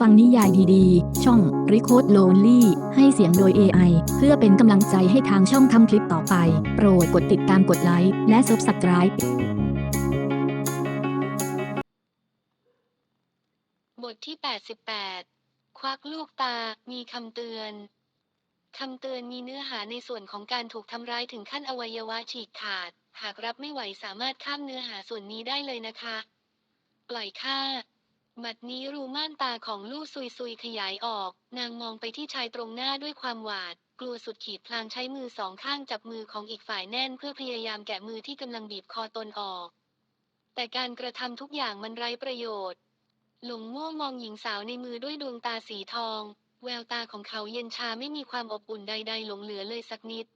ฟังนิยายดีๆ ช่อง r e c o d Lonely ให้เสียงโดย AI เพื่อเป็นกำลังใจให้ทางช่องทำคลิปต่อไป โปรดกดติดตามกดไลค์และ Subscribe บทที่ 88 ควักลูกตา มีคำเตือน คำเตือนมีเนื้อหาในส่วนของการถูกทำร้ายถึงขั้นอวัยวะฉีกขาด หากรับไม่ไหวสามารถข้ามเนื้อหาส่วนนี้ได้เลยนะคะ ปล่อยค่า บัดนี้รูม่านตาของลู่ซุยซุยขยายออก นางมองไปที่ชายตรงหน้าด้วยความหวาด กลัวสุดขีดพลางใช้มือสองข้างจับมือของอีกฝ่ายแน่นเพื่อพยายามแกะมือที่กำลังบีบคอตนออก แต่การกระทำทุกอย่างมันไร้ประโยชน์ หลงม่วมองหญิงสาวในมือด้วยดวงตาสีทอง แววตาของเขาเย็นชาไม่มีความอบอุ่นใด ๆ หลงเหลือเลยสักนิด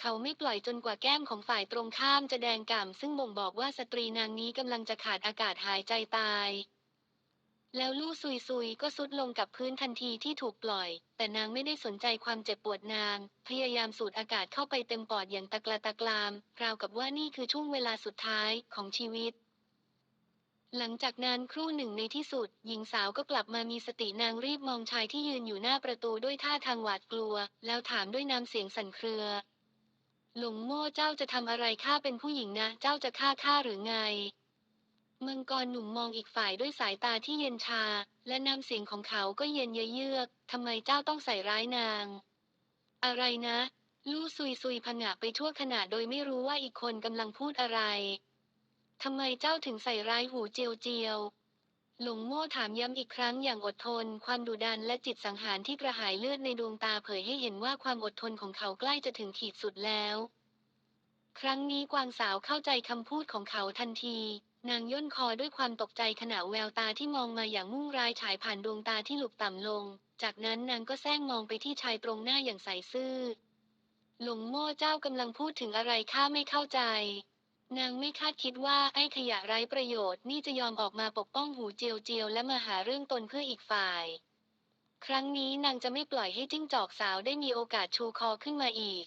เขาไม่ปล่อยจนกว่าแก้มของฝ่ายตรงข้ามจะแดงก่ำซึ่งบ่งบอกว่าสตรีนางนี้กำลังจะขาดอากาศหายใจตาย แล้วลู่ซุยซุยก็สุดลงกับพื้นทันทีที่ถูกปล่อย แต่นางไม่ได้สนใจความเจ็บปวดนาง พยายามสูดอากาศเข้าไปเต็มปอดอย่างตะกละตะกราม ราวกับว่านี่คือช่วงเวลาสุดท้ายของชีวิต หลังจากนั้นครู่หนึ่งในที่สุด หญิงสาวก็กลับมามีสตินางรีบมองชายที่ยืนอยู่หน้าประตูด้วยท่าทางหวาดกลัว แล้วถามด้วยน้ำเสียงสั่นเครือ หลงโม่เจ้าจะทำอะไรข้าเป็นผู้หญิงนะ เจ้าจะฆ่าข้าหรือไง มังกรหนุ่มมองอีกฝ่ายด้วยสายตาที่เย็นชา และน้ำเสียงของเขาก็เย็นเยือกทำไมเจ้าต้องใส่ร้ายนาง อะไรนะ ลู่ซุยซุยผงะไปทั่วขณะโดยไม่รู้ว่าอีกคนกำลังพูดอะไรทำไมเจ้าถึงใส่ร้ายหูเจียวเจียว หลงโม่ถามย้ำอีกครั้งอย่างอดทน ความดุดันและจิตสังหารที่กระหายเลือดในดวงตาเผยให้เห็นว่าความอดทนของเขาใกล้จะถึงขีดสุดแล้ว ครั้งนี้กวางสาวเข้าใจคำพูดของเขาทันที นางย่นคอด้วยความตกใจขณะแววตาที่มองมาอย่างมุ่งร้ายฉายผ่านดวงตาที่หลุกต่ำลง จากนั้นนางก็แซงมองไปที่ชายตรงหน้าอย่างใสซื่อ หลงโม่เจ้ากำลังพูดถึงอะไรข้าไม่เข้าใจ นางไม่คาดคิดว่าไอ้ขยะไร้ประโยชน์นี่จะยอมออกมาปกป้องหูเจียวเจียวและมาหาเรื่องตนเพื่ออีกฝ่าย ครั้งนี้นางจะไม่ปล่อยให้จิ้งจอกสาวได้มีโอกาสชูคอขึ้นมาอีก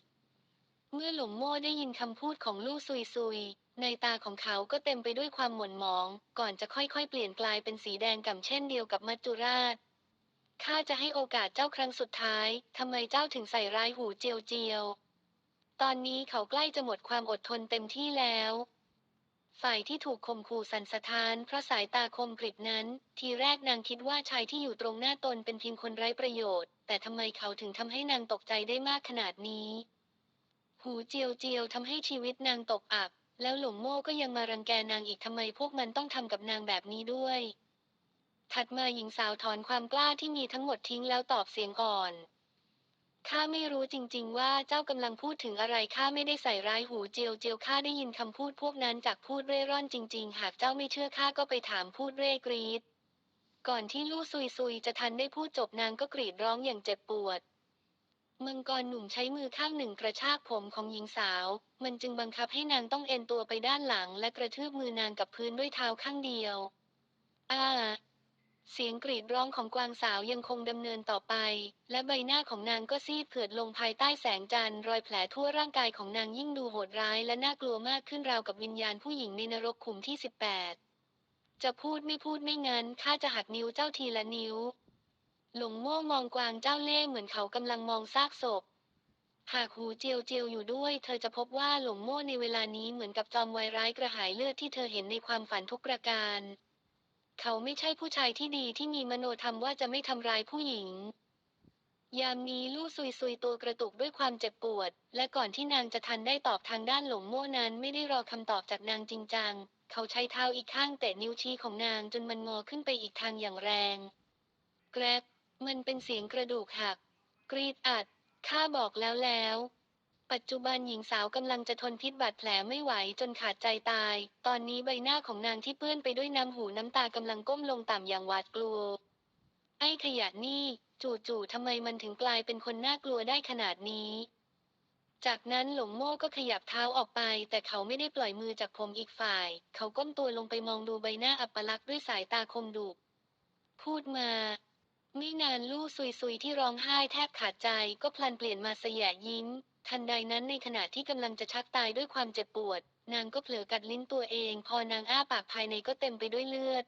เมื่อหลงโม่ได้ยินคำพูดของลู่ซุยซุย ในตาของเขาก็เต็มไปด้วยความหม่นหมอง ก่อนจะค่อยๆ เปลี่ยนกลายเป็นสีแดงก่ำเช่นเดียวกับมัจจุราช ข้าจะให้โอกาสเจ้าครั้งสุดท้าย ทำไมเจ้าถึงใส่ร้ายหูเจียวเจียว ตอนนี้เขาใกล้จะหมดความอดทนเต็มที่แล้ว ฝ่ายที่ถูกข่มขู่สันสะท้านเพราะสายตาคมกริบนั้น ทีแรกนางคิดว่าชายที่อยู่ตรงหน้าตนเป็นเพียงคนไร้ประโยชน์ แต่ทำไมเขาถึงทำให้นางตกใจได้มากขนาดนี้ หูเจียวเจียวทำให้ชีวิตนางตกอับ แล้วหลงโม่ก็ยังมารังแกนางอีกทำไมพวกมันต้องทำกับนางแบบนี้ด้วย ถัดมาหญิงสาวถอนความกล้าที่มีทั้งหมดทิ้งแล้วตอบเสียงอ่อน ข้าไม่รู้จริงๆว่าเจ้ากำลังพูดถึงอะไรข้าไม่ได้ใส่ร้ายหูเจียวเจียวข้าได้ยินคำพูดพวกนั้นจากพูดเร่ร่อนจริง ๆ หากเจ้าไม่เชื่อข้าก็ไปถามพูดเร่กรีดก่อนที่ลู่ซุยซุยจะทันได้พูดจบนางก็กรีดร้องอย่างเจ็บปวด มังกรหนุ่มใช้มือข้างหนึ่งกระชากผมของหญิงสาว มันจึงบังคับให้นางต้องเอ็นตัวไปด้านหลัง และกระทืบมือนางกับพื้นด้วยเท้าข้างเดียว อ้า เสียงกรีดร้องของกวางสาวยังคงดำเนินต่อไป และใบหน้าของนางก็ซีดเผือดลงภายใต้แสงจันทร์รอยแผลทั่วร่างกายของนางยิ่งดูโหดร้ายและน่ากลัวมากขึ้นราวกับวิญญาณผู้หญิงในนรกขุมที่18จะพูดไม่พูดไม่งั้นข้าจะหักนิ้วเจ้าทีละนิ้ว หลงโม่มองกวางเจ้าเล่ห์เหมือนเขากำลังมองซากศพ หากหูเจียวเจียวอยู่ด้วย เธอจะพบว่าหลงโม่ในเวลานี้เหมือนกับจอมวายร้ายกระหายเลือดที่เธอเห็นในความฝันทุกประการ เขาไม่ใช่ผู้ชายที่ดีที่มีมโนธรรมว่าจะไม่ทำร้ายผู้หญิง ยามนี้ลู่ซุยซุยตัวกระตุกด้วยความเจ็บปวด และก่อนที่นางจะทันได้ตอบทางด้านหลงโม่นั้นไม่ได้รอคำตอบจากนางจริงจัง เขาใช้เท้าอีกข้างแตะนิ้วชี้ของนางจนมันงอขึ้นไปอีกทางอย่างแรง แกรบ มันเป็นเสียงกระดูกหัก กรีดอัด ข้าบอกแล้วแล้ว ปัจจุบันหญิงสาวกำลังจะทนพิษบาดแผลไม่ไหวจนขาดใจตาย ตอนนี้ใบหน้าของนางที่เปื้อนไปด้วยน้ำหูน้ำตากำลังก้มลงต่ำอย่างหวาดกลัว ไอ้ขยะนี่ จู่ๆทำไมมันถึงกลายเป็นคนน่ากลัวได้ขนาดนี้จากนั้นหลงโม่ก็ขยับเท้าออกไป แต่เขาไม่ได้ปล่อยมือจากผมอีกฝ่าย เขาก้มตัวลงไปมองดูใบหน้าอัปลักษณ์ด้วยสายตาคมดุพูดมา ไม่นานลู่ซุยๆที่ร้องไห้แทบขาดใจก็พลันเปลี่ยนมาเสยะยิ้ม ทันใดนั้นในขณะที่กำลังจะชักตายด้วยความเจ็บปวด นางก็เผลอกัดลิ้นตัวเอง พอนางอ้าปากภายในก็เต็มไปด้วยเลือด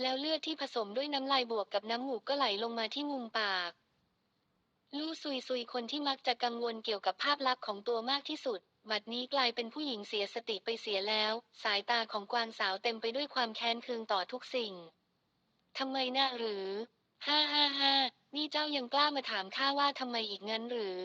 แล้วเลือดที่ผสมด้วยน้ำลายบวกกับน้ำมูกก็ไหลลงมาที่มุมปาก ลู่ซุยซุยคนที่มักจะกังวลเกี่ยวกับภาพลักษณ์ของตัวมากที่สุดบัดนี้กลายเป็นผู้หญิงเสียสติไปเสียแล้ว สายตาของกวางสาวเต็มไปด้วยความแค้นเคืองต่อทุกสิ่งทำไมนะหรือ ฮ่าฮ่าฮ่านี่เจ้ายังกล้ามาถามข้าว่าทำไมอีกงั้นหรือ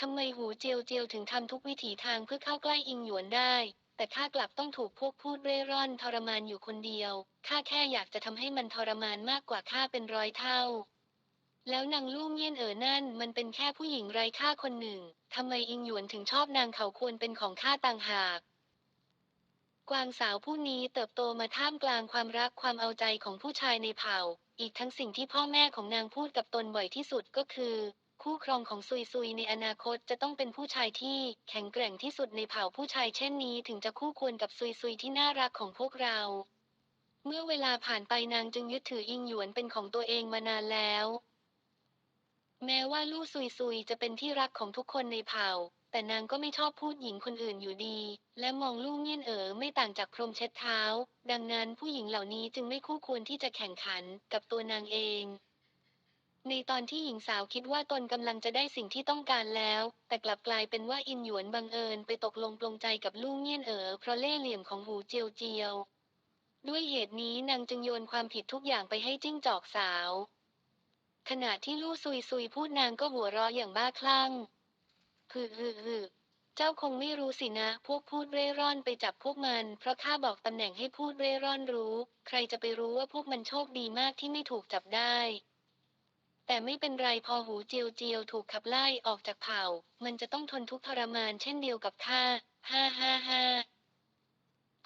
ทำไมหูเจียวเจียวถึงทำทุกวิถีทางเพื่อเข้าใกล้อิงหยวนได้ แต่ข้ากลับต้องถูกพวกพูดเร่ร่อนทรมานอยู่คนเดียว ข้าแค่อยากจะทำให้มันทรมานมากกว่าข้าเป็นร้อยเท่า แล้วนางลู่เงียนเอ๋อนั่น มันเป็นแค่ผู้หญิงไร้ค่าคนหนึ่ง ทำไมอิงหยวนถึงชอบนางเขาควรเป็นของข้าต่างหาก กวางสาวผู้นี้เติบโตมาท่ามกลางความรักความเอาใจของผู้ชายในเผ่า อีกทั้งสิ่งที่พ่อแม่ของนางพูดกับตนบ่อยที่สุดก็คือ คู่ครองของซุยซุยในอนาคตจะต้องเป็นผู้ชายที่แข็งแกร่งที่สุดในเผ่าผู้ชายเช่นนี้ถึงจะคู่ควรกับซุยซุยที่น่ารักของพวกเรา เมื่อเวลาผ่านไปนางจึงยึดถืออิงหยวนเป็นของตัวเองมานานแล้ว แม้ว่าลู่ซุยซุยจะเป็นที่รักของทุกคนในเผ่า แต่นางก็ไม่ชอบพูดหญิงคนอื่นอยู่ดี และมองลู่เงี้ยนเอ๋อไม่ต่างจากพรมเช็ดเท้า ดังนั้นผู้หญิงเหล่านี้จึงไม่คู่ควรที่จะแข่งขันกับตัวนางเอง ในตอนที่หญิงสาวคิดว่าตนกำลังจะได้สิ่งที่ต้องการแล้ว แต่กลับกลายเป็นว่าอินหยวนบังเอิญไปตกลงปลงใจกับลู่เงี้ยนเอ๋อเพราะเล่ห์เหลี่ยมของหูเจียวเจียว ด้วยเหตุนี้นางจึงโยนความผิดทุกอย่างไปให้จิ้งจอกสาว ขณะที่ลู่ซุยซุยพูดนางก็หัวเราะอย่างบ้าคลั่ง ฮึฮึฮึเจ้าคงไม่รู้สินะ พวกพูดเร่ร่อนไปจับพวกมัน เพราะข้าบอกตำแหน่งให้พูดเร่ร่อนรู้ ใครจะไปรู้ว่าพวกมันโชคดีมากที่ไม่ถูกจับได้ แต่ไม่เป็นไรพอหูเจียวเจียวถูกขับไล่ออกจากเผ่า มันจะต้องทนทุกข์ทรมานเช่นเดียวกับข้าฮ่าฮ่าฮ่า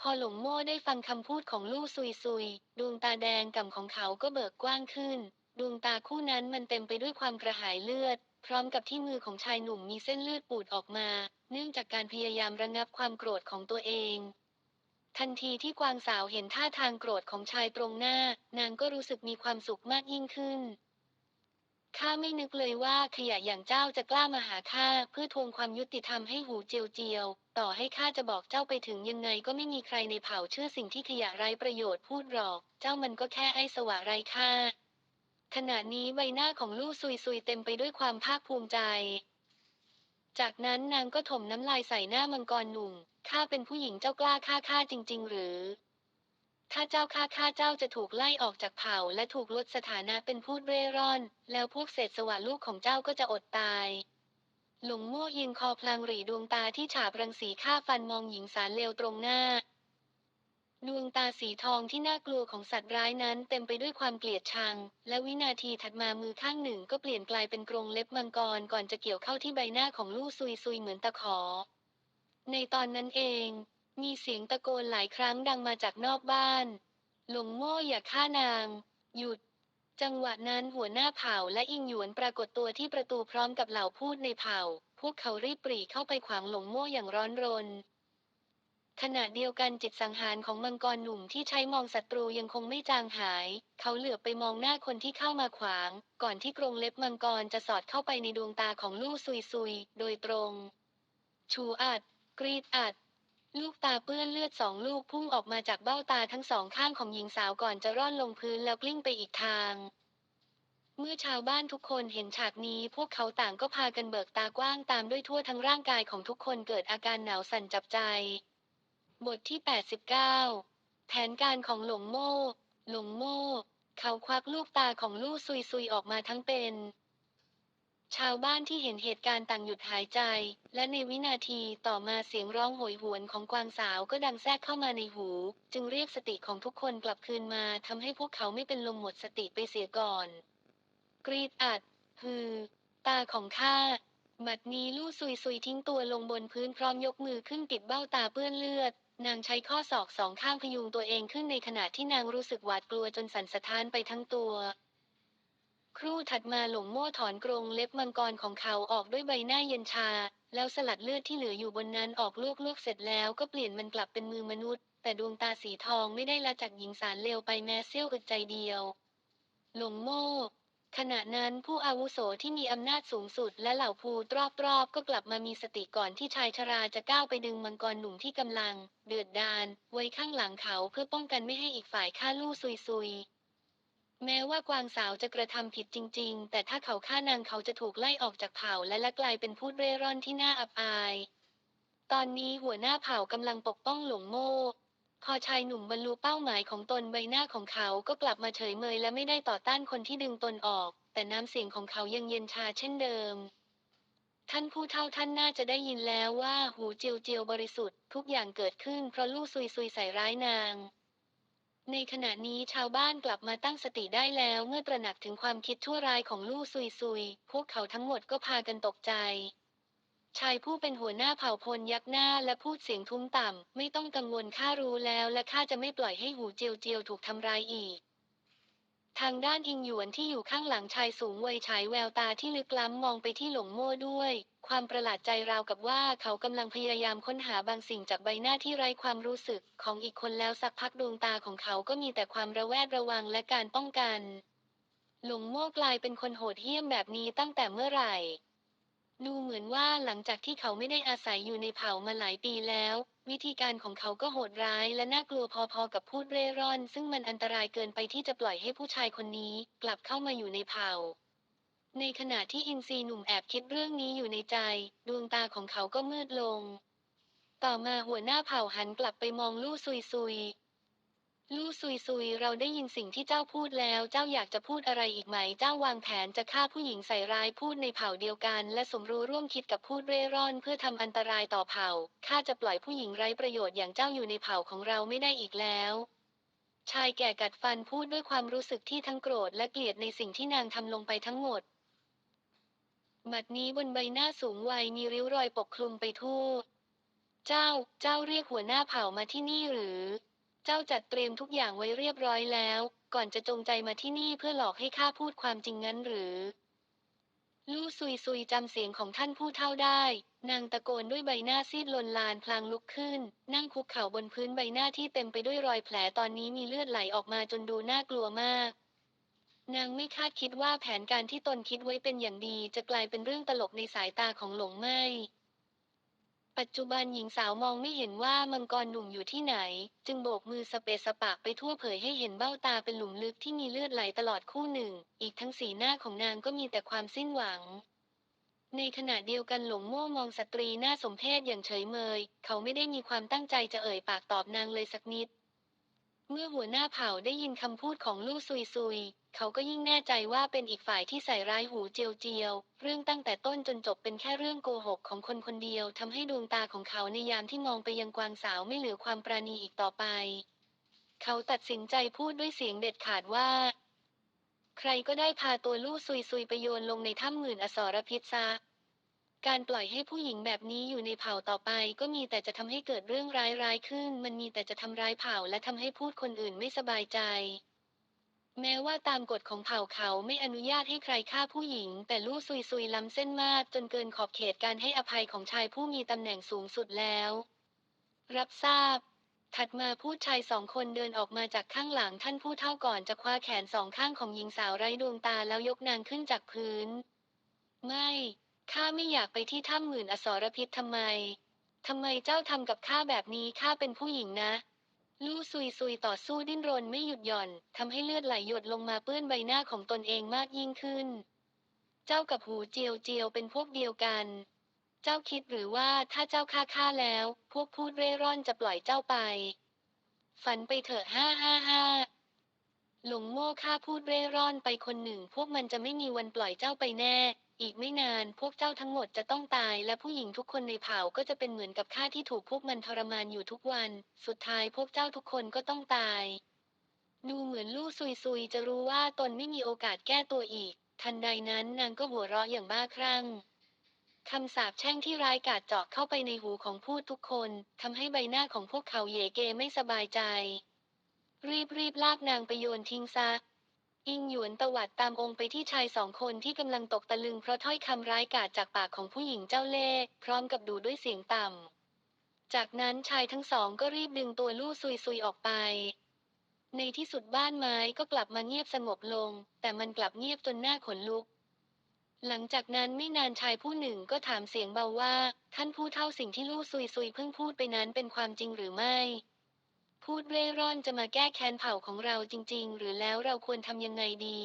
พอหลงโม่ได้ฟังคำพูดของลู่ซุยซุย ดวงตาแดงก่ำของเขาก็เบิกกว้างขึ้น ดวงตาคู่นั้นมันเต็มไปด้วยความกระหายเลือด พร้อมกับที่มือของชายหนุ่มมีเส้นเลือดปูดออกมา เนื่องจากการพยายามระงับความโกรธของตัวเอง ทันทีที่กวางสาวเห็นท่าทางโกรธของชายตรงหน้า นางก็รู้สึกมีความสุขมากยิ่งขึ้นข้าไม่นึกเลยว่าขยะอย่างเจ้าจะกล้ามาหาข้าเพื่อทวงความยุติธรรมให้หูเจียวเจียว ต่อให้ข้าจะบอกเจ้าไปถึงยังไงก็ไม่มีใครในเผ่าเชื่อสิ่งที่ขยะไร้ประโยชน์พูดหรอก เจ้ามันก็แค่ไอ้สวะไร้ค่า ขณะนี้ใบหน้าของลู่ซุยซุยเต็มไปด้วยความภาคภูมิใจ จากนั้นนางก็ถมน้ำลายใส่หน้ามังกรหนุ่ม ข้าเป็นผู้หญิงเจ้ากล้าฆ่าข้าจริง ๆ หรือถ้าเจ้าฆ่าข้าเจ้าจะถูกไล่ออกจากเผ่าและถูกลดสถานะเป็นพูดเร่ร่อน แล้วพวกเศษสวะลูกของเจ้าก็จะอดตาย หลงมั่วยืนคอพลางหรีดวงตาที่ฉาบรังสีฆ่าฟันมองหญิงสารเลวตรงหน้า ดวงตาสีทองที่น่ากลัวของสัตว์ร้ายนั้นเต็มไปด้วยความเกลียดชัง และวินาทีถัดมามือข้างหนึ่งก็เปลี่ยนกลายเป็นกรงเล็บมังกรก่อนจะเกี่ยวเข้าที่ใบหน้าของลู่ซุยซุยเหมือนตะขอ ในตอนนั้นเอง มีเสียงตะโกนหลายครั้งดังมาจากนอกบ้าน หลงโม่อย่าฆ่านาง หยุด จังหวะนั้นหัวหน้าเผ่าและอิงหยวนปรากฏตัวที่ประตูพร้อมกับเหล่าพูดในเผ่า พวกเขารีบปรีเข้าไปขวางหลงโม่อย่างร้อนรน ขณะเดียวกันจิตสังหารของมังกรหนุ่มที่ใช้มองศัตรูยังคงไม่จางหาย เขาเหลือบไปมองหน้าคนที่เข้ามาขวาง ก่อนที่กรงเล็บมังกรจะสอดเข้าไปในดวงตาของลู่ซุยซุย โดยตรง ชูอัด กรีดอัด ลูกตาเปื้อนเลือดสองลูกพุ่งออกมาจากเบ้าตาทั้งสองข้างของหญิงสาวก่อนจะร่อนลงพื้นแล้วกลิ้งไปอีกทางเมื่อชาวบ้านทุกคนเห็นฉากนี้พวกเขาต่างก็พากันเบิกตากว้างตามด้วยทั่วทั้งร่างกายของทุกคนเกิดอาการหนาวสั่นจับใจ บทที่ 89 แผนการของหลงโม่ หลงโม่ เขาควักลูกตาของลู่ซุยซุยออกมาทั้งเป็น ชาวบ้านที่เห็นเหตุการณ์ต่างหยุดหายใจ และในวินาทีต่อมาเสียงร้องโหยหวนของกวางสาวก็ดังแทรกเข้ามาในหู จึงเรียกสติของทุกคนกลับคืนมาทำให้พวกเขาไม่เป็นลมหมดสติไปเสียก่อน กรีดอัด ฮือ ตาของข้าบัดนี้ลู่ซุยซุยทิ้งตัวลงบนพื้นพร้อมยกมือขึ้นปิดเบ้าตาเปื้อนเลือด นางใช้ข้อศอกสองข้างพยุงตัวเองขึ้นในขณะที่นางรู้สึกหวาดกลัวจนสั่นสะท้านไปทั้งตัว ครู่ถัดมาหลงโม่ถอนกรงเล็บมังกรของเขาออกด้วยใบหน้าเย็นชา แล้วสลัดเลือดที่เหลืออยู่บนนั้นออกลวกๆเสร็จแล้วก็เปลี่ยนมันกลับเป็นมือมนุษย์ แต่ดวงตาสีทองไม่ได้ละจากหญิงสารเลวไปแม้เสี้ยวอึดใจเดียว หลงโม่ ขณะนั้นผู้อาวุโสที่มีอำนาจสูงสุดและเหล่าภูรอบๆ ก็กลับมามีสติก่อนที่ชายชราจะก้าวไปดึงมังกรหนุ่มที่กำลัง เดือดดาลไว้ข้างหลังเขาเพื่อป้องกันไม่ให้อีกฝ่ายฆ่าลู่ซุยๆแม้ว่ากวางสาวจะกระทำผิดจริง ๆ แต่ถ้าเขาฆ่านางเขาจะถูกไล่ออกจากเผ่าและละกลายเป็นผู้เร่ร่อนที่น่าอับอาย ตอนนี้หัวหน้าเผ่ากำลังปกป้องหลงโม่ พอชายหนุ่มบรรลุเป้าหมายของตนใบหน้าของเขาก็กลับมาเฉยเมยและไม่ได้ต่อต้านคนที่ดึงตนออก แต่น้ำเสียงของเขายังเย็นชาเช่นเดิม ท่านผู้เฒ่าท่านน่าจะได้ยินแล้วว่าหูเจียวเจียวบริสุทธิ์ทุกอย่างเกิดขึ้นเพราะลู่ซุยซุยใส่ร้ายนาง ในขณะนี้ชาวบ้านกลับมาตั้งสติได้แล้วเมื่อตระหนักถึงความคิดชั่วร้ายของลู่ซุยซุย พวกเขาทั้งหมดก็พากันตกใจ ชายผู้เป็นหัวหน้าเผ่าพลยักหน้าและพูดเสียงทุ้มต่ำ ไม่ต้องกังวลข้ารู้แล้วและข้าจะไม่ปล่อยให้หูเจียวเจียวถูกทำร้ายอีก ทางด้านอิงหยวนที่อยู่ข้างหลังชายสูงวัยฉายแววตาที่ลึกล้ำมองไปที่หลงโม่ด้วย ความประหลาดใจราวกับว่าเขากำลังพยายามค้นหาบางสิ่งจากใบหน้าที่ไร้ความรู้สึกของอีกคนแล้วสักพักดวงตาของเขาก็มีแต่ความระแวดระวังและการป้องกัน หลงโม่กลายเป็นคนโหดเหี้ยมแบบนี้ตั้งแต่เมื่อไหร่ ดูเหมือนว่าหลังจากที่เขาไม่ได้อาศัยอยู่ในเผ่ามาหลายปีแล้ว วิธีการของเขาก็โหดร้ายและน่ากลัวพอๆกับพูดเร่ร่อน ซึ่งมันอันตรายเกินไปที่จะปล่อยให้ผู้ชายคนนี้กลับเข้ามาอยู่ในเผ่า ในขณะที่อินซีหนุ่มแอบคิดเรื่องนี้อยู่ในใจ ดวงตาของเขาก็มืดลง ต่อมาหัวหน้าเผ่าหันกลับไปมองลู่ซุยซุย ลู่ซุยซุยเราได้ยินสิ่งที่เจ้าพูดแล้ว เจ้าอยากจะพูดอะไรอีกไหม เจ้าวางแผนจะฆ่าผู้หญิงใส่ร้ายพูดในเผ่าเดียวกัน และสมรู้ร่วมคิดกับพูดเร่ร่อน เพื่อทำอันตรายต่อเผ่าข้าจะปล่อยผู้หญิงไร้ประโยชน์อย่างเจ้าอยู่ในเผ่าของเราไม่ได้อีกแล้วชายแก่กัดฟันพูดด้วยความรู้สึกที่ทั้งโกรธและเกลียดในสิ่งที่นางทำลงไปทั้งหมดบัดนี้บนใบหน้าสูงวัยมีริ้วรอยปกคลุมไปทั่ว เจ้า เจ้าเรียกหัวหน้าเผ่ามาที่นี่หรือ เจ้าจัดเตรียมทุกอย่างไว้เรียบร้อยแล้ว ก่อนจะจงใจมาที่นี่เพื่อหลอกให้ข้าพูดความจริงงั้นหรือ ลู่ซุยซุยจำเสียงของท่านผู้เท่าได้ นางตะโกนด้วยใบหน้าซีดลนลานพลางลุกขึ้น นั่งคุกเข่าบนพื้นใบหน้าที่เต็มไปด้วยรอยแผลตอนนี้มีเลือดไหลออกมาจนดูน่ากลัวมาก นางไม่คาดคิดว่าแผนการที่ตนคิดไว้เป็นอย่างดี จะกลายเป็นเรื่องตลกในสายตาของหลงไม่ ปัจจุบันหญิงสาวมองไม่เห็นว่ามังกรหนุ่มอยู่ที่ไหน จึงโบกมือสเปะสปะไปทั่วเผยให้เห็นเบ้าตาเป็นหลุมลึกที่มีเลือดไหลตลอดคู่หนึ่ง อีกทั้งสีหน้าของนางก็มีแต่ความสิ้นหวัง ในขณะเดียวกันหลงโม่มองสตรีหน้าสมเพชอย่างเฉยเมย เขาไม่ได้มีความตั้งใจจะเอ่ยปากตอบนางเลยสักนิด เมื่อหัวหน้าเผ่าได้ยินคำพูดของลู่ซุยซุย เขาก็ยิ่งแน่ใจว่าเป็นอีกฝ่ายที่ใส่ร้ายหูเจียวเจียว เรื่องตั้งแต่ต้นจนจบเป็นแค่เรื่องโกหกของคนคนเดียวทำให้ดวงตาของเขาในยามที่มองไปยังกวางสาวไม่เหลือความปราณีอีกต่อไป เขาตัดสินใจพูดด้วยเสียงเด็ดขาดว่า ใครก็ได้พาตัวลู่ซุยซุยไปโยนลงในถ้ำหมื่นอสรพิษซะการปล่อยให้ผู้หญิงแบบนี้อยู่ในเผ่าต่อไป ก็มีแต่จะทำให้เกิดเรื่องร้ายๆขึ้น มันมีแต่จะทำร้ายเผ่าและทำให้พูดคนอื่นไม่สบายใจ แม้ว่าตามกฎของเผ่าเขาไม่อนุญาตให้ใครฆ่าผู้หญิง แต่ลู่ซุยซุยล้ำเส้นมากจนเกินขอบเขตการให้อภัยของชายผู้มีตำแหน่งสูงสุดแล้ว รับทราบ ถัดมาผู้ชายสองคนเดินออกมาจากข้างหลังท่านผู้เท่าก่อนจะคว้าแขนสองข้างของหญิงสาวไร้ดวงตาแล้วยกนางขึ้นจากพื้น ไม่ข้าไม่อยากไปที่ถ้ำหมื่นอสรพิษทำไมทำไมเจ้าทำกับข้าแบบนี้ข้าเป็นผู้หญิงนะ ลู่ซุยซุยต่อสู้ดิ้นรนไม่หยุดหย่อนทำให้เลือดไหลหยดลงมาเปื้อนใบหน้าของตนเองมากยิ่งขึ้น เจ้ากับหูเจียวเจียวเป็นพวกเดียวกัน เจ้าคิดหรือว่าถ้าเจ้าฆ่าข้าแล้ว พวกพูดเร่ร่อนจะปล่อยเจ้าไป ฝันไปเถอะห้าห้าห้าหลงโม่ข้าพูดเร่ร่อนไปคนหนึ่ง พวกมันจะไม่มีวันปล่อยเจ้าไปแน่ อีกไม่นานพวกเจ้าทั้งหมดจะต้องตายและผู้หญิงทุกคนในเผ่าก็จะเป็นเหมือนกับข้าที่ถูกพวกมันทรมานอยู่ทุกวัน สุดท้ายพวกเจ้าทุกคนก็ต้องตาย ดูเหมือนลู่ซุยซุยจะรู้ว่าตนไม่มีโอกาสแก้ตัวอีก ทันใดนั้นนางก็หัวเราะอย่างบ้าคลั่งคำสาปแช่งที่ร้ายกาจเจาะเข้าไปในหูของผู้ทุกคนทำให้ใบหน้าของพวกเขาเยเกไม่สบายใจ รีบรีบลากนางไปโยนทิ้งซะ อิงหยวนตวัดตามองไปที่ชายสองคนที่กำลังตกตะลึงเพราะถ้อยคำร้ายกาจจากปากของผู้หญิงเจ้าเล่ห์พร้อมกับดูด้วยเสียงต่ำ จากนั้นชายทั้งสองก็รีบดึงตัวลู่ซุยซุยออกไป ในที่สุดบ้านไม้ก็กลับมาเงียบสงบลง แต่มันกลับเงียบจนหน้าขนลุก หลังจากนั้นไม่นานชายผู้หนึ่งก็ถามเสียงเบาว่า ท่านผู้เท่าสิ่งที่ลูกซุยซุยเพิ่งพูดไปนั้นเป็นความจริงหรือไม่ พูดเร่ร่อนจะมาแก้แค้นเผ่าของเราจริง ๆ หรือแล้วเราควรทำยังไงดี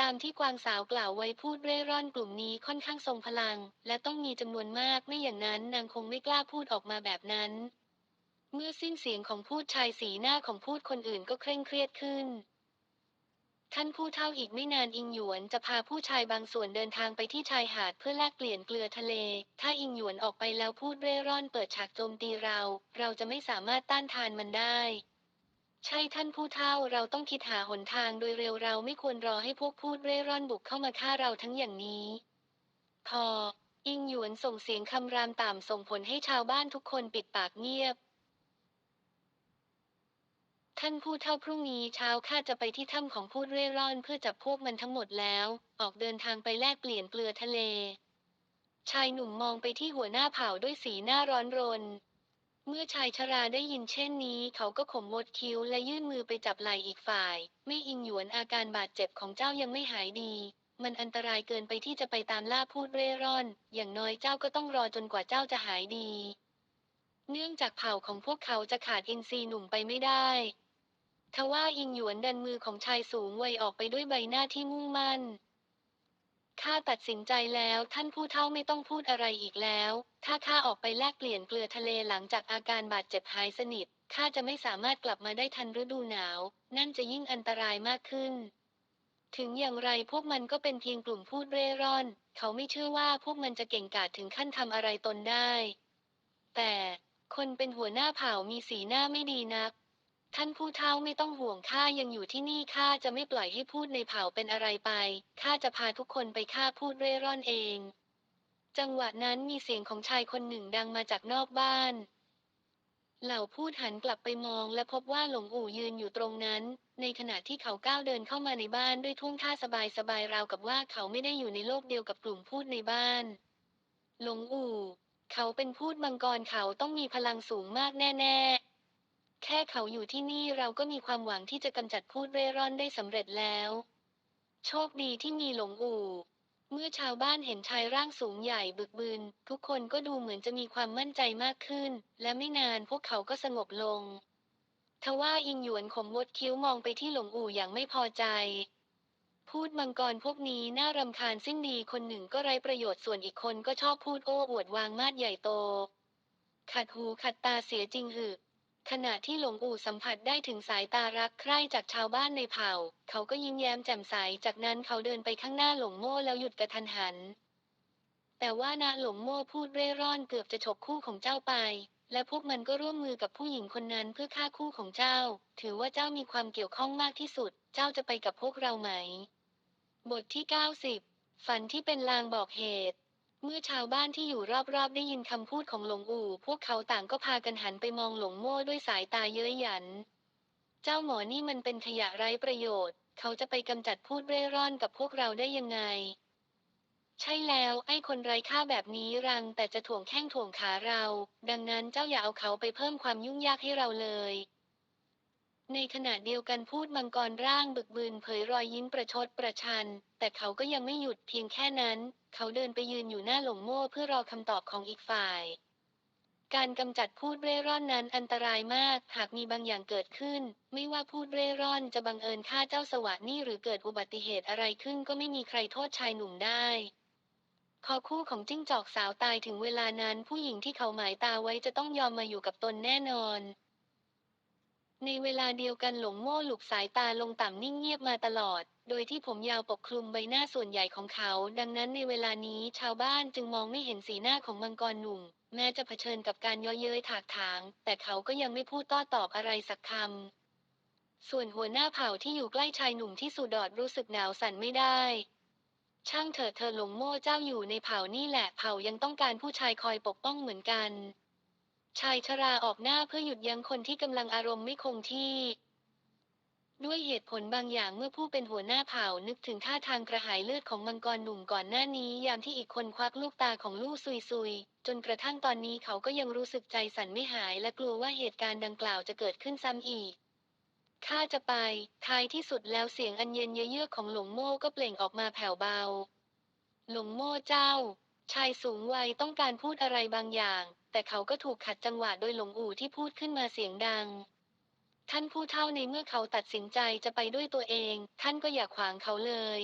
ตามที่กวางสาวกล่าวไว้พูดเร่ร่อนกลุ่มนี้ค่อนข้างทรงพลัง และต้องมีจำนวนมากไม่อย่างนั้นนางคงไม่กล้าพูดออกมาแบบนั้น เมื่อสิ้นเสียงของพูดชายสีหน้าของพูดคนอื่นก็เคร่งเครียดขึ้น ท่านผู้เท่าอีกไม่นานอิงหยวนจะพาผู้ชายบางส่วนเดินทางไปที่ชายหาดเพื่อแลกเปลี่ยนเกลือทะเล ถ้าอิงหยวนออกไปแล้วพูดเร่ร่อนเปิดฉากโจมตีเรา เราจะไม่สามารถต้านทานมันได้ ใช่ท่านผู้เท่าเราต้องคิดหาหนทางโดยเร็วเราไม่ควรรอให้พวกพูดเร่ร่อนบุกเข้ามาฆ่าเราทั้งอย่างนี้ พออิงหยวนส่งเสียงคำรามต่ำส่งผลให้ชาวบ้านทุกคนปิดปากเงียบ ท่านผู้เท่าพรุ่งนี้เช้าข้าจะไปที่ถ้ำของพูดเร่ร่อนเพื่อจับพวกมันทั้งหมดแล้ว ออกเดินทางไปแลกเปลี่ยนเกลือทะเล ชายหนุ่มมองไปที่หัวหน้าเผ่าด้วยสีหน้าร้อนรน เมื่อชายชราได้ยินเช่นนี้ เขาก็ขมวดคิ้วและยื่นมือไปจับไหล่อีกฝ่าย ไม่อิงหยวนอาการบาดเจ็บของเจ้ายังไม่หายดี มันอันตรายเกินไปที่จะไปตามล่าพูดเร่ร่อน อย่างน้อยเจ้าก็ต้องรอจนกว่าเจ้าจะหายดีเนื่องจากเผ่าของพวกเขาจะขาดอินทรีย์หนุ่มไปไม่ได้ ทว่าอิงหยวนดันมือของชายสูงวัยออกไปด้วยใบหน้าที่มุ่งมั่น ข้าตัดสินใจแล้วท่านผู้เฒ่าไม่ต้องพูดอะไรอีกแล้ว ถ้าข้าออกไปแลกเปลี่ยนเกลือทะเลหลังจากอาการบาดเจ็บหายสนิท ข้าจะไม่สามารถกลับมาได้ทันฤดูหนาว นั่นจะยิ่งอันตรายมากขึ้น ถึงอย่างไรพวกมันก็เป็นเพียงกลุ่มพูดเร่ร่อน เขาไม่เชื่อว่าพวกมันจะเก่งกาจถึงขั้นทำอะไรตนได้ แต่คนเป็นหัวหน้าเผ่ามีสีหน้าไม่ดีนัก ท่านผู้เฒ่าไม่ต้องห่วงข้ายังอยู่ที่นี่ข้าจะไม่ปล่อยให้พูดในเผ่าเป็นอะไรไปข้าจะพาทุกคนไปฆ่าพูดเร่ร่อนเอง จังหวะนั้นมีเสียงของชายคนหนึ่งดังมาจากนอกบ้าน เหล่าพูดหันกลับไปมองและพบว่าหลงอู่ยืนอยู่ตรงนั้น ในขณะที่เขาก้าวเดินเข้ามาในบ้านด้วยท่วงท่าสบายๆราวกับว่าเขาไม่ได้อยู่ในโลกเดียวกับกลุ่มพูดในบ้าน หลงอู่ เขาเป็นพูดมังกรเขาต้องมีพลังสูงมากแน่ ๆ แค่เขาอยู่ที่นี่เราก็มีความหวังที่จะกำจัดพูดเร่ร่อนได้สำเร็จแล้ว โชคดีที่มีหลงอู่ เมื่อชาวบ้านเห็นชายร่างสูงใหญ่บึกบึนทุกคนก็ดูเหมือนจะมีความมั่นใจมากขึ้น และไม่นานพวกเขาก็สงบลง ทว่าอิงหยวนขมวดคิ้วมองไปที่หลงอู่อย่างไม่พอใจ พูดมังกรพวกนี้น่ารำคาญสิ้นดีคนหนึ่งก็ไร้ประโยชน์ส่วนอีกคนก็ชอบพูดโอ้อวดวางมาดใหญ่โต ขัดหูขัดตาเสียจริงหึ ขณะที่หลวงปู่สัมผัสได้ถึงสายตารักใคร่จากชาวบ้านในเผ่า เขาก็ยิ้มแย้มแจ่มใส จากนั้นเขาเดินไปข้างหน้าหลวงโม่แล้วหยุดกระทันหัน แต่ว่านาหลวงโม่พูดเร่ร่อนเกือบจะฉกคู่ของเจ้าไป และพวกมันก็ร่วมมือกับผู้หญิงคนนั้นเพื่อฆ่าคู่ของเจ้า ถือว่าเจ้ามีความเกี่ยวข้องมากที่สุด เจ้าจะไปกับพวกเราไหม บทที่ 90 ฝันที่เป็นลางบอกเหตุ เมื่อชาวบ้านที่อยู่รอบๆได้ยินคำพูดของหลวงอู่ พวกเขาต่างก็พากันหันไปมองหลวงโม่ด้วยสายตาเย้ยหยัน เจ้าหมอนี่มันเป็นขยะไร้ประโยชน์ เขาจะไปกำจัดพูดเร่ร่อนกับพวกเราได้ยังไง ใช่แล้วไอ้คนไร้ค่าแบบนี้รังแต่จะถ่วงแข้งถ่วงขาเรา ดังนั้นเจ้าอย่าเอาเขาไปเพิ่มความยุ่งยากให้เราเลย ในขณะเดียวกันพูดมังกรร่างบึกบืนเผยรอยยิ้มประชดประชัน แต่เขาก็ยังไม่หยุดเพียงแค่นั้น เขาเดินไปยืนอยู่หน้าหลงโม่เพื่อรอคำตอบของอีกฝ่าย การกำจัดพูดเร่ร่อนนั้นอันตรายมาก หากมีบางอย่างเกิดขึ้น ไม่ว่าพูดเร่ร่อนจะบังเอิญฆ่าเจ้าสวัสดนี่หรือเกิดอุบัติเหตุอะไรขึ้นก็ไม่มีใครโทษชายหนุ่มได้พอคู่ของจิ้งจอกสาวตายถึงเวลานั้นผู้หญิงที่เขาหมายตาไว้จะต้องยอมมาอยู่กับตนแน่นอน ในเวลาเดียวกันหลงโม่หลุกสายตาลงต่ำนิ่งเงียบมาตลอด โดยที่ผมยาวปกคลุมใบหน้าส่วนใหญ่ของเขา ดังนั้นในเวลานี้ชาวบ้านจึงมองไม่เห็นสีหน้าของมังกรหนุ่ม แม้จะเผชิญกับการย่อเย้ยถากถาง แต่เขาก็ยังไม่พูดต้ตอบอะไรสักคำ ส่วนหัวหน้าเผ่าที่อยู่ใกล้ชายหนุ่มที่สุดอดรู้สึกหนาวสั่นไม่ได้ ช่างเถิดเธอหลงโม่เจ้าอยู่ในเผ่านี่แหละเผ่ายังต้องการผู้ชายคอยปกป้องเหมือนกัน ชายชราออกหน้าเพื่อหยุดยั้งคนที่กำลังอารมณ์ไม่คงที่ ด้วยเหตุผลบางอย่างเมื่อผู้เป็นหัวหน้าเผ่านึกถึงท่าทางกระหายเลือดของมังกรหนุ่มก่อนหน้านี้ ยามที่อีกคนควักลูกตาของลูกซุยซุยจนกระทั่งตอนนี้เขาก็ยังรู้สึกใจสั่นไม่หาย และกลัวว่าเหตุการณ์ดังกล่าวจะเกิดขึ้นซ้ำอีกข้าจะไป ท้ายที่สุดแล้วเสียงอันเย็นเยือกของหลงโม่ก็เปล่งออกมาแผ่วเบา หลงโม่เจ้า ชายสูงวัยต้องการพูดอะไรบางอย่าง แต่เขาก็ถูกขัดจังหวะโดยหลงอู่ที่พูดขึ้นมาเสียงดัง ท่านผู้เฒ่าในเมื่อเขาตัดสินใจจะไปด้วยตัวเอง ท่านก็อย่าขวางเขาเลย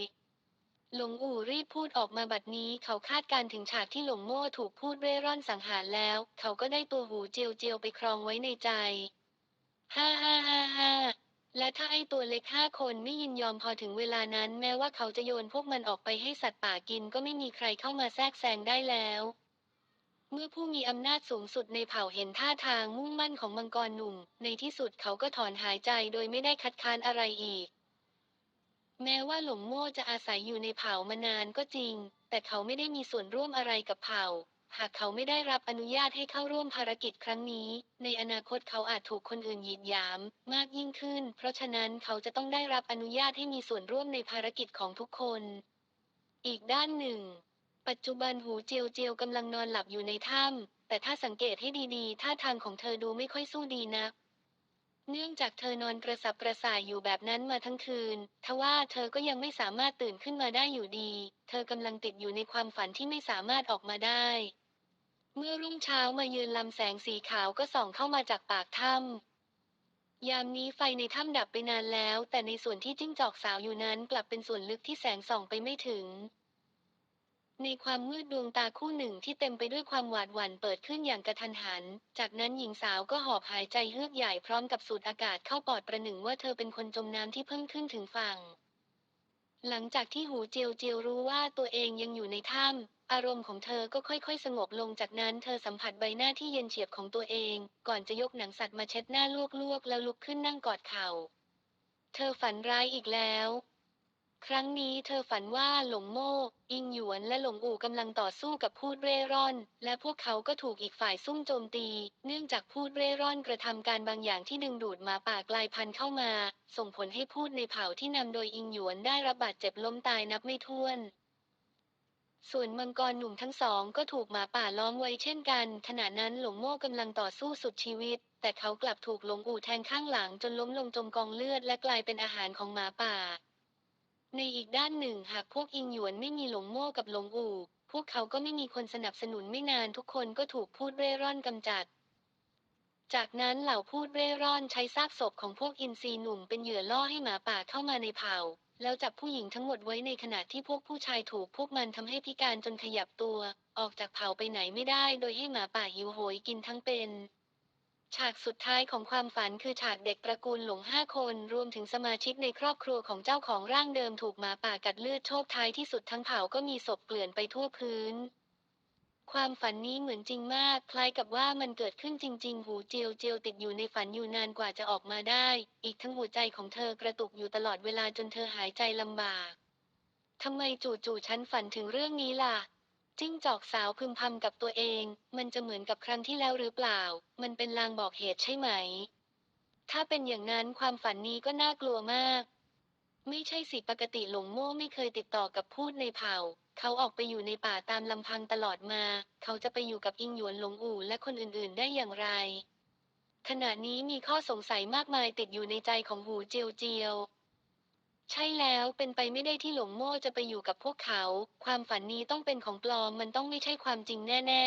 หลงอู่รีบพูดออกมาบัดนี้เขาคาดการถึงฉากที่หลงโม่ถูกพูดเร่ร่อนสังหารแล้ว เขาก็ได้ตัวหูเจียวเจียวไปครองไว้ในใจ ฮ่าฮ่าฮ่าฮ่าและถ้าไอตัวเล็กห้าคนไม่ยินยอมพอถึงเวลานั้น แม้ว่าเขาจะโยนพวกมันออกไปให้สัตว์ป่ากินก็ไม่มีใครเข้ามาแทรกแซงได้แล้ว เมื่อผู้มีอำนาจสูงสุดในเผ่าเห็นท่าทางมุ่งมั่นของมังกรหนุ่ม ในที่สุดเขาก็ถอนหายใจโดยไม่ได้คัดค้านอะไรอีก แม้ว่าหลงโม่จะอาศัยอยู่ในเผ่ามานานก็จริง แต่เขาไม่ได้มีส่วนร่วมอะไรกับเผ่า หากเขาไม่ได้รับอนุญาตให้เข้าร่วมภารกิจครั้งนี้ ในอนาคตเขาอาจถูกคนอื่นหยีดหยาม มากยิ่งขึ้น เพราะฉะนั้นเขาจะต้องได้รับอนุญาตให้มีส่วนร่วมในภารกิจของทุกคน อีกด้านหนึ่ง ปัจจุบันหูเจียวเจียวกำลังนอนหลับอยู่ในถ้ำแต่ถ้าสังเกตให้ดีๆท่าทางของเธอดูไม่ค่อยสู้ดีนัก เนื่องจากเธอนอนกระสับกระส่ายอยู่แบบนั้นมาทั้งคืน ทว่าเธอก็ยังไม่สามารถตื่นขึ้นมาได้อยู่ดี เธอกำลังติดอยู่ในความฝันที่ไม่สามารถออกมาได้ เมื่อรุ่งเช้ามายืนลำแสงสีขาวก็ส่องเข้ามาจากปากถ้ำยามนี้ไฟในถ้ำดับไปนานแล้ว แต่ในส่วนที่จิ้งจอกสาวอยู่นั้นกลับเป็นส่วนลึกที่แสงส่องไปไม่ถึง ในความมืดดวงตาคู่หนึ่งที่เต็มไปด้วยความหวาดหวั่นเปิดขึ้นอย่างกระทันหัน จากนั้นหญิงสาวก็หอบหายใจเฮือกใหญ่พร้อมกับสูดอากาศเข้าปอดประหนึ่งว่าเธอเป็นคนจมน้ำที่เพิ่งขึ้นถึงฝั่ง หลังจากที่หูเจียวเจียวรู้ว่าตัวเองยังอยู่ในถ้ำอารมณ์ของเธอก็ค่อยๆ สงบลงจากนั้นเธอสัมผัสใบหน้าที่เย็นเฉียบของตัวเอง ก่อนจะยกหนังสัตว์มาเช็ดหน้าลวกๆแล้วลุกขึ้นนั่งกอดเข่า เธอฝันร้ายอีกแล้ว ครั้งนี้เธอฝันว่าหลงโม่ อิงหยวนและหลงอู่กำลังต่อสู้กับพูดเร่ร่อน และพวกเขาก็ถูกอีกฝ่ายซุ่มโจมตี เนื่องจากพูดเร่ร่อนกระทำการบางอย่างที่ดึงดูดหมาป่ากลายพันธุ์เข้ามา ส่งผลให้พูดในเผ่าที่นำโดยอิงหยวนได้รับบาดเจ็บล้มตายนับไม่ถ้วนส่วนมังกรหนุ่มทั้งสองก็ถูกหมาป่าล้อมไว้เช่นกัน ขณะนั้นหลงโม่กำลังต่อสู้สุดชีวิต แต่เขากลับถูกหลงอู่แทงข้างหลังจนล้มลงจมกองเลือดและกลายเป็นอาหารของหมาป่า ในอีกด้านหนึ่งหากพวกอิงหยวนไม่มีหลงโม่กับหลงอู่ พวกเขาก็ไม่มีคนสนับสนุนไม่นานทุกคนก็ถูกพูดเร่ร่อนกำจัด จากนั้นเหล่าพูดเร่ร่อนใช้ซากศพของพวกอินทรีหนุ่มเป็นเหยื่อล่อให้หมาป่าเข้ามาในเผ่า แล้วจับผู้หญิงทั้งหมดไว้ในขณะที่พวกผู้ชายถูกพวกมันทำให้พิการจนขยับตัว ออกจากเผ่าไปไหนไม่ได้ โดยให้หมาป่าหิวโหยกินทั้งเป็น ฉากสุดท้ายของความฝันคือฉากเด็กตระกูลหลงห้าคน รวมถึงสมาชิกในครอบครัวของเจ้าของร่างเดิมถูกหมาป่ากัดเลือดโชคท้ายที่สุดทั้งเผาก็มีศพเกลื่อนไปทั่วพื้น ความฝันนี้เหมือนจริงมาก คล้ายกับว่ามันเกิดขึ้นจริง ๆ หูเจียวเจียวติดอยู่ในฝันอยู่นานกว่าจะออกมาได้ อีกทั้งหัวใจของเธอกระตุกอยู่ตลอดเวลาจนเธอหายใจลำบากทำไมจู่ๆฉันฝันถึงเรื่องนี้ล่ะ จิ้งจอกสาวพึมพำกับตัวเอง มันจะเหมือนกับครั้งที่แล้วหรือเปล่า มันเป็นลางบอกเหตุใช่ไหม ถ้าเป็นอย่างนั้นความฝันนี้ก็น่ากลัวมาก ไม่ใช่สิปกติหลงโม่ไม่เคยติดต่อกับพูดในเผ่า เขาออกไปอยู่ในป่าตามลำพังตลอดมา เขาจะไปอยู่กับอิงหยวนหลงอู่และคนอื่นๆ ได้อย่างไร ขณะนี้มีข้อสงสัยมากมายติดอยู่ในใจของหูเจียวเจียว ใช่แล้วเป็นไปไม่ได้ที่หลงโม่จะไปอยู่กับพวกเขา ความฝันนี้ต้องเป็นของปลอมมันต้องไม่ใช่ความจริงแน่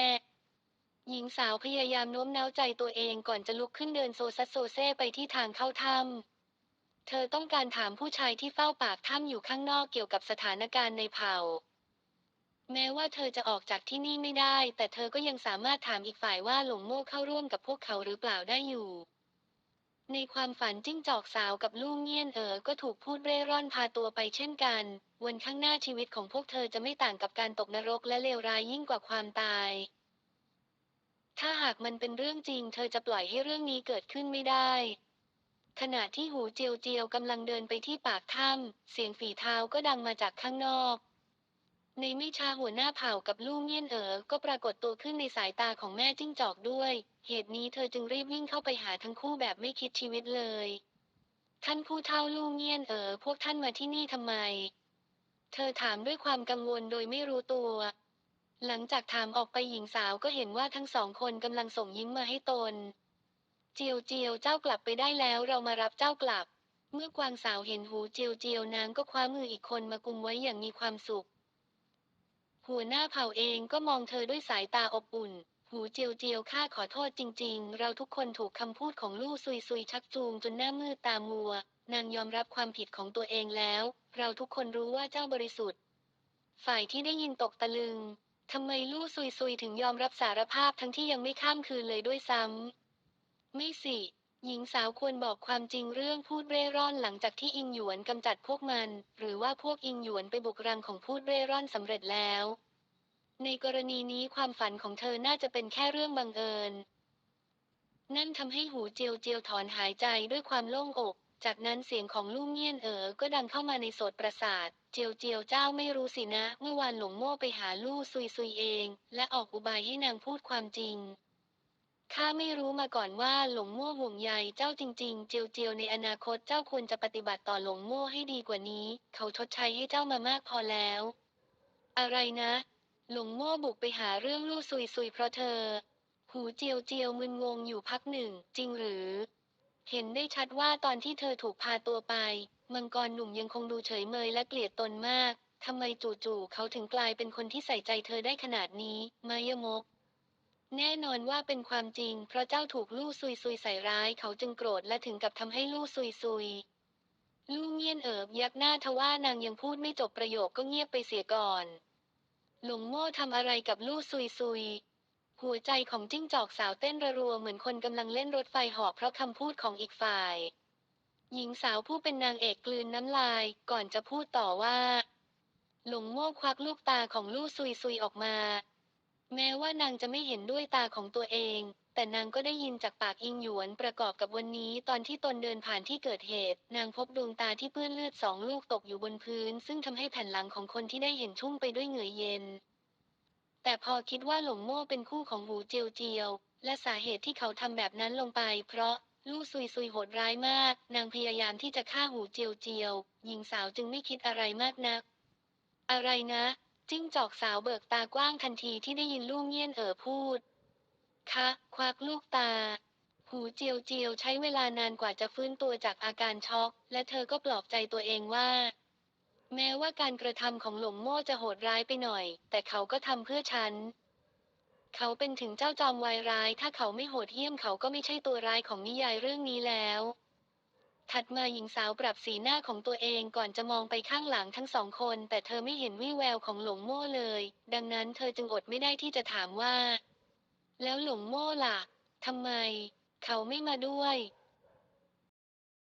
ๆ หญิงสาวพยายามโน้มน้าวใจตัวเองก่อนจะลุกขึ้นเดินโซซัสโซเซไปที่ทางเข้าถ้ำเธอต้องการถามผู้ชายที่เฝ้าปากถ้ำอยู่ข้างนอกเกี่ยวกับสถานการณ์ในเผ่า แม้ว่าเธอจะออกจากที่นี่ไม่ได้ แต่เธอก็ยังสามารถถามอีกฝ่ายว่าหลงโม่เข้าร่วมกับพวกเขาหรือเปล่าได้อยู่ ในความฝันจิ้งจอกสาวกับลูกเงี้ยนเอ๋อก็ถูกพูดเร่ร่อนพาตัวไปเช่นกัน วันข้างหน้าชีวิตของพวกเธอจะไม่ต่างกับการตกนรกและเลวร้ายยิ่งกว่าความตาย ถ้าหากมันเป็นเรื่องจริง เธอจะปล่อยให้เรื่องนี้เกิดขึ้นไม่ได้ ขณะที่หูเจียวเจียวกำลังเดินไปที่ปากถ้ำเสียงฝีเท้าก็ดังมาจากข้างนอก ในไม่ช้าหัวหน้าเผ่ากับลูกเงี้ยนเอ๋อก็ปรากฏตัวขึ้นในสายตาของแม่จิ้งจอกด้วย เหตุนี้เธอจึงรีบวิ่งเข้าไปหาทั้งคู่แบบไม่คิดชีวิตเลย ท่านผู้เฒ่าลูกเงี้ยนเอ๋อพวกท่านมาที่นี่ทำไม เธอถามด้วยความกังวลโดยไม่รู้ตัว หลังจากถามออกไปหญิงสาวก็เห็นว่าทั้งสองคนกำลังส่งยิ้มมาให้ตน เจียวเจียวเจ้ากลับไปได้แล้วเรามารับเจ้ากลับ เมื่อกวางสาวเห็นหูเจียวเจียวนางก็คว้ามืออีกคนมากุมไว้อย่างมีความสุข หัวหน้าเผ่าเองก็มองเธอด้วยสายตาอบอุ่น หูเจียวเจียวข้าขอโทษจริง ๆ เราทุกคนถูกคำพูดของลู่ซุยซุยชักจูงจนหน้ามืดตามัว นางยอมรับความผิดของตัวเองแล้ว เราทุกคนรู้ว่าเจ้าบริสุทธิ์ ฝ่ายที่ได้ยินตกตะลึงทำไมลู่ซุยซุยถึงยอมรับสารภาพทั้งที่ยังไม่ข้ามคืนเลยด้วยซ้ำไม่สิ หญิงสาวควรบอกความจริงเรื่องพูดเร่ร่อนหลังจากที่อิงหยวนกำจัดพวกมัน หรือว่าพวกอิงหยวนไปบุกรังของพูดเร่ร่อนสำเร็จแล้ว ในกรณีนี้ความฝันของเธอน่าจะเป็นแค่เรื่องบังเอิญ นั่นทำให้หูเจียวเจียวถอนหายใจด้วยความโล่งอก จากนั้นเสียงของลู่เงียนเอ๋อก็ดังเข้ามาในโสตประสาท เจียวเจียวเจ้าไม่รู้สินะ เมื่อวานหลงโม่ไปหาลู่ซุยซุยเอง และออกอุบายให้นางพูดความจริง ข้าไม่รู้มาก่อนว่าหลงโม่ห่วงใยเจ้าจริง ๆ เจียวเจียวในอนาคตเจ้าควรจะปฏิบัติต่อหลงโม่วให้ดีกว่านี้ เขาชดใช้ให้เจ้ามามากพอแล้ว อะไรนะ หลงโม่วบุกไปหาเรื่องลู่ซุยซุยเพราะเธอ หูเจียวเจียวมึนงงอยู่พักหนึ่ง จริงหรือ เห็นได้ชัดว่าตอนที่เธอถูกพาตัวไป มังกรหนุ่มยังคงดูเฉยเมยและเกลียดตนมากทำไมจู่ๆเขาถึงกลายเป็นคนที่ใส่ใจเธอได้ขนาดนี้ มายมก แน่นอนว่าเป็นความจริง เพราะเจ้าถูกลู่ซุยซุยใส่ร้ายเขาจึงโกรธและถึงกับทำให้ลู่ซุยซุยลู่เงียนเอิบยักหน้าทว่านางยังพูดไม่จบประโยคก็เงียบไปเสียก่อน หลงโม่ทำอะไรกับลู่ซุยซุย หัวใจของจิ้งจอกสาวเต้นระรัวเหมือนคนกำลังเล่นรถไฟหาะเพราะคำพูดของอีกฝ่าย หญิงสาวผู้เป็นนางเอกกลืนน้ำลายก่อนจะพูดต่อว่า หลงโม่ควักลูกตาของลู่ซุยซุยออกมา แม้ว่านางจะไม่เห็นด้วยตาของตัวเอง แต่นางก็ได้ยินจากปากอิงหยวนประกอบกับวันนี้ตอนที่ตนเดินผ่านที่เกิดเหตุ นางพบดวงตาที่เปื้อนเลือดสองลูกตกอยู่บนพื้น ซึ่งทำให้แผ่นหลังของคนที่ได้เห็นชุ่มไปด้วยเหงื่อเย็น แต่พอคิดว่าหลงโม่เป็นคู่ของหูเจียวเจียว และสาเหตุที่เขาทำแบบนั้นลงไป เพราะลู่ซุยซุยโหดร้ายมาก นางพยายามที่จะฆ่าหูเจียวเจียว หญิงสาวจึงไม่คิดอะไรมากนัก อะไรนะ จิ้งจอกสาวเบิกตากว้างทันทีที่ได้ยินลู่เงี้ยนเอ๋อพูด คะ ควักลูกตา หูเจียวเจียวใช้เวลานานกว่าจะฟื้นตัวจากอาการช็อก และเธอก็ปลอบใจตัวเองว่า แม้ว่าการกระทำของหลงโม่จะโหดร้ายไปหน่อย แต่เขาก็ทำเพื่อฉัน เขาเป็นถึงเจ้าจอมวายร้าย ถ้าเขาไม่โหดเหี้ยมเขาก็ไม่ใช่ตัวร้ายของนิยายเรื่องนี้แล้ว ถัดมาหญิงสาวปรับสีหน้าของตัวเองก่อนจะมองไปข้างหลังทั้งสองคน แต่เธอไม่เห็นวี่แววของหลงโม่เลย ดังนั้นเธอจึงอดไม่ได้ที่จะถามว่า แล้วหลงโม่ล่ะทำไม เขาไม่มาด้วย